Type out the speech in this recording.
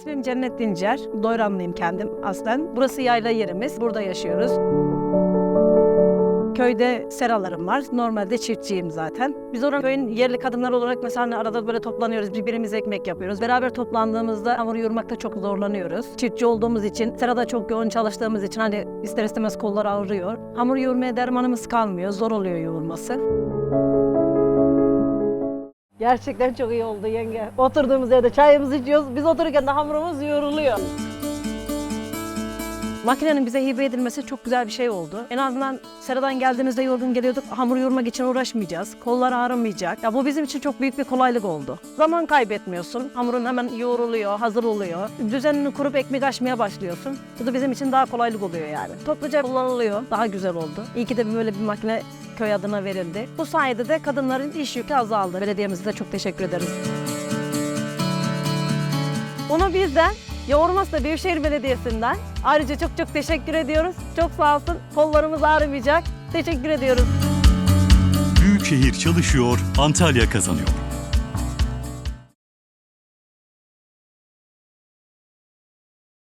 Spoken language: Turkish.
İsmim Cennet Dincer. Doyranlıyım kendim aslen. Burası yayla yerimiz. Burada yaşıyoruz. Köyde seralarım var. Normalde çiftçiyim zaten. Biz oranın köyün yerli kadınlar olarak mesela hani arada böyle toplanıyoruz. Birbirimize ekmek yapıyoruz. Beraber toplandığımızda hamur yoğurmakta çok zorlanıyoruz. Çiftçi olduğumuz için, serada çok yoğun çalıştığımız için hani ister istemez kollar ağrıyor. Hamur yoğurmaya dermanımız kalmıyor. Zor oluyor yoğurması. Gerçekten çok iyi oldu yenge. Oturduğumuz yerde çayımızı içiyoruz. Biz otururken de hamurumuz yoğruluyor. Makinenin bize hibe edilmesi çok güzel bir şey oldu. En azından seradan geldiğimizde yorgun geliyorduk. Hamur yoğurmak için uğraşmayacağız. Kollar ağrımayacak. Ya bu bizim için çok büyük bir kolaylık oldu. Zaman kaybetmiyorsun. Hamurun hemen yoğruluyor, hazır oluyor. Düzenini kurup ekmek açmaya başlıyorsun. Bu da bizim için daha kolaylık oluyor yani. Topluca kullanılıyor. Daha güzel oldu. İyi ki de böyle bir makine köy adına verildi. Bu sayede de kadınların iş yükü azaldı. Belediyemize de çok teşekkür ederiz. Bunu bizden, Yoğurmazsa Büyükşehir Belediyesi'nden ayrıca çok çok teşekkür ediyoruz. Çok sağ olsun. Kollarımız ağrımayacak. Teşekkür ediyoruz. Büyükşehir çalışıyor, Antalya kazanıyor.